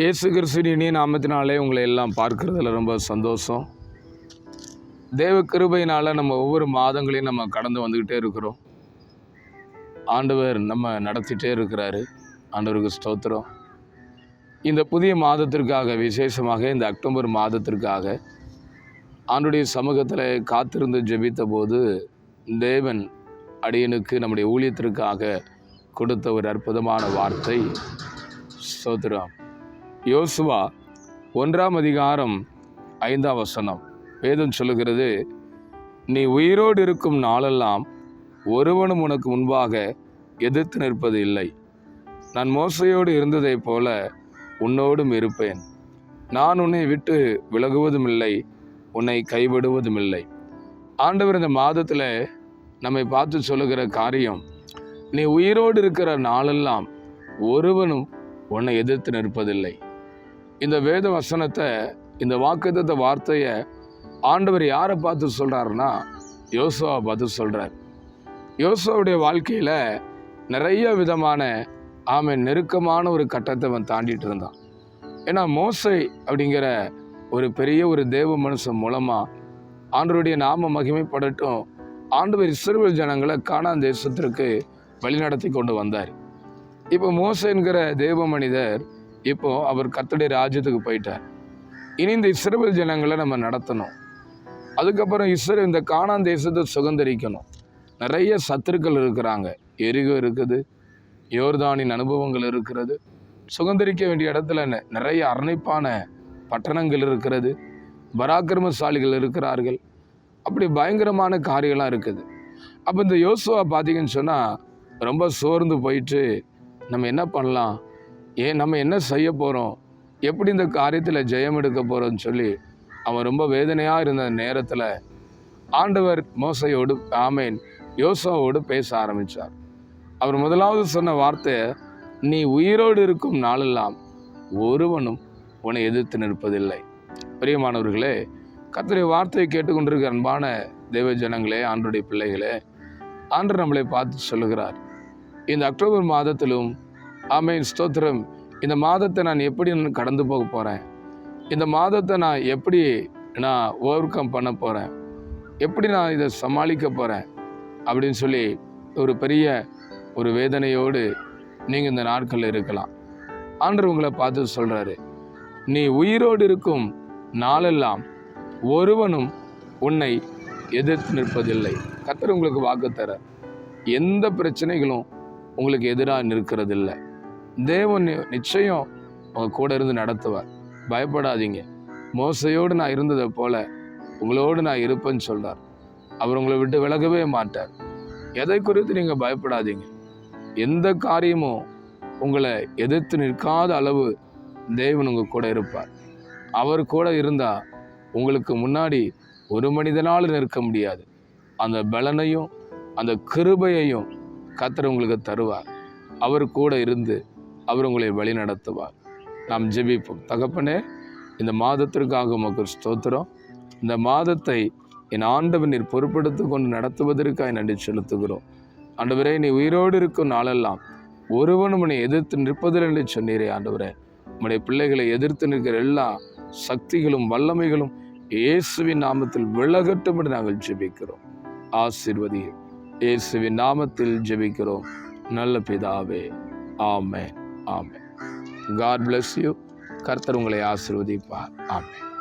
இயேசு கிறிஸ்துவின் நாமத்தினாலே உங்களை எல்லாம் பார்க்கறதுல ரொம்ப சந்தோஷம். தேவ கிருபையினால் நம்ம ஒவ்வொரு மாதங்களையும் நம்ம கடந்து வந்துக்கிட்டே இருக்கிறோம். ஆண்டவர் நம்ம நடத்திட்டே இருக்கிறாரு. ஆண்டவருக்கு ஸ்தோத்திரம். இந்த புதிய மாதத்திற்காக விசேஷமாக இந்த அக்டோபர் மாதத்திற்காக ஆண்டுடைய சமூகத்தில் காத்திருந்து ஜெபித்த போது தேவன் அடியனுக்கு நம்முடைய ஊழியத்திற்காக கொடுத்த ஒரு அற்புதமான வார்த்தை ஸ்தோத்திரம். யோசுவா ஒன்றாம் அதிகாரம் ஐந்தாம் வசனம். வேதம் சொல்லுகிறது நீ உயிரோடு இருக்கும் நாளெல்லாம் ஒருவனும் உனக்கு முன்பாக எதிர்த்து நிற்பது இல்லை. நான் மோசையோடு இருந்ததைப் போல உன்னோடும் இருப்பேன். நான் உன்னை விட்டு விலகுவதும் இல்லை உன்னை கைவிடுவதும் இல்லை. ஆண்டவர் இந்த மாதத்தில் நம்மை பார்த்து சொல்லுகிற காரியம் நீ உயிரோடு இருக்கிற நாளெல்லாம் ஒருவனும் உன்னை எதிர்த்து நிற்பதில்லை. இந்த வேத வசனத்தை இந்த வாக்குத்த வார்த்தையை ஆண்டவர் யாரை பார்த்து சொல்கிறாருன்னா யோசுவை பார்த்து சொல்கிறார் யோசுவாவுடைய வாழ்க்கையில் நிறைய விதமான ஆமை நெருக்கமான ஒரு கட்டத்தை அவன் தாண்டிட்டு இருந்தான். ஏன்னா மோசை அப்படிங்கிற ஒரு பெரிய ஒரு தேவ மனுஷன் மூலமாக ஆண்டவருடைய நாம மகிமைப்படட்டும் ஆண்டவர் இஸ்ரவேல் ஜனங்களை காணான் தேசத்திற்கு வழிநடத்தி கொண்டு வந்தார். இப்போ மோசைங்கிற தேவ மனிதர் இப்போ அவர் கர்த்தருடைய ராஜ்யத்துக்கு போயிட்டார். இனி இந்த இஸ்ரேல் ஜனங்களை நம்ம நடத்தணும். அதுக்கப்புறம் இஸ்ரேல் இந்த காணான் தேசத்தை சுதந்திரிக்கணும். நிறைய சத்துருக்கள் இருக்கிறாங்க. எரிகோ இருக்குது யோர்தானின் அனுபவங்கள் இருக்கிறது. சுதந்திரிக்க வேண்டிய இடத்துல நிறைய அரணைப்பான பட்டணங்கள் இருக்கிறது. பராக்கிரமசாலிகள் இருக்கிறார்கள். அப்படி பயங்கரமான காரியம்லாம் இருக்குது. அப்போ இந்த யோசுவா பார்த்தீங்கன்னு சொன்னால் ரொம்ப சோர்ந்து போயிட்டு நம்ம என்ன பண்ணலாம்? ஏன் நம்ம என்ன செய்ய போகிறோம் எப்படி இந்த காரியத்தில் ஜெயம் எடுக்க போகிறோம்னு சொல்லி அவன் ரொம்ப வேதனையாக இருந்த நேரத்தில் ஆண்டவர் மோசையோடு ஆமேன் யோசாவோடு பேச ஆரம்பித்தார் அவர் முதலாவது சொன்ன வார்த்தை நீ உயிரோடு இருக்கும் நாளெல்லாம் ஒருவனும் உன்னை எதிர்த்து நிற்பதில்லை. பிரியமானவர்களே கர்த்தருடைய வார்த்தையை கேட்டுக்கொண்டிருக்கிற அன்பான தெய்வ ஜனங்களே ஆண்டுடைய பிள்ளைகளே ஆண்டு நம்மளை பார்த்து சொல்லுகிறார். இந்த அக்டோபர் மாதத்திலும் ஆமேன். ஸ்தோத்திரம். இந்த மாதத்தை நான் எப்படி நான் கடந்து போக போகிறேன் இந்த மாதத்தை நான் எப்படி நான் ஓவர் கம் பண்ண போகிறேன் எப்படி நான் இதை சமாளிக்க போகிறேன் அப்படின்னு சொல்லி ஒரு பெரிய ஒரு வேதனையோடு நீங்கள் இந்த நாட்களில் இருக்கலாம். ஆண்டர் உங்களை பார்த்து சொல்கிறாரு நீ உயிரோடு இருக்கும் நாளெல்லாம் ஒருவனும் உன்னை எதிர்த்து நிற்பதில்லை. கத்தர் உங்களுக்கு வாக்கு தர எந்த பிரச்சனைகளும் உங்களுக்கு எதிராக நிற்கிறதில்ல. தேவன் நிச்சயம் உங்கள் கூட இருந்து நடத்துவார். பயப்படாதீங்க. மோசையோடு நான் இருந்ததை போல உங்களோடு நான் இருப்பேன்னு சொல்கிறார் அவர் உங்களை விட்டு விலகவே மாட்டார். எதை குறித்து நீங்கள் பயப்படாதீங்க. எந்த காரியமும் உங்களை எதிர்த்து நிற்காத அளவு தேவன் உங்கள் கூட இருப்பார். அவர் கூட இருந்தால் உங்களுக்கு முன்னாடி ஒரு மனிதனால் நிற்க முடியாது. அந்த பலனையும் அந்த கிருபையையும் கத்தர் உங்களுக்கு தருவார். அவர் கூட இருந்து அவர் உங்களை வழி நடத்துவார். நாம் ஜெபிப்போம். தகப்பனே இந்த மாதத்திற்காக உமக்கு ஸ்தோத்திரம். இந்த மாதத்தை என் ஆண்டவன் நீர் பொறுப்படுத்தி கொண்டு நடத்துவதற்காக நன்றி செலுத்துகிறோம். ஆண்டவரே நீ உயிரோடு இருக்கும் நாளெல்லாம் ஒருவனும் உன்னை எதிர்த்து நிற்பதில்லை என்று சொன்னீரே ஆண்டவரே. உம்முடைய பிள்ளைகளை எதிர்த்து நிற்கிற எல்லா சக்திகளும் வல்லமைகளும் இயேசுவின் நாமத்தில் விலகட்டும் என்று நாங்கள் ஜெபிக்கிறோம். ஆசீர்வதியும். இயேசுவின் நாமத்தில் ஜெபிக்கிறோம். நல்ல பிதாவே. ஆமேன். ஆமே காட் பிளஸ் யூ கர்த்தர் உங்களை ஆசிர்வதிப்பார். ஆமே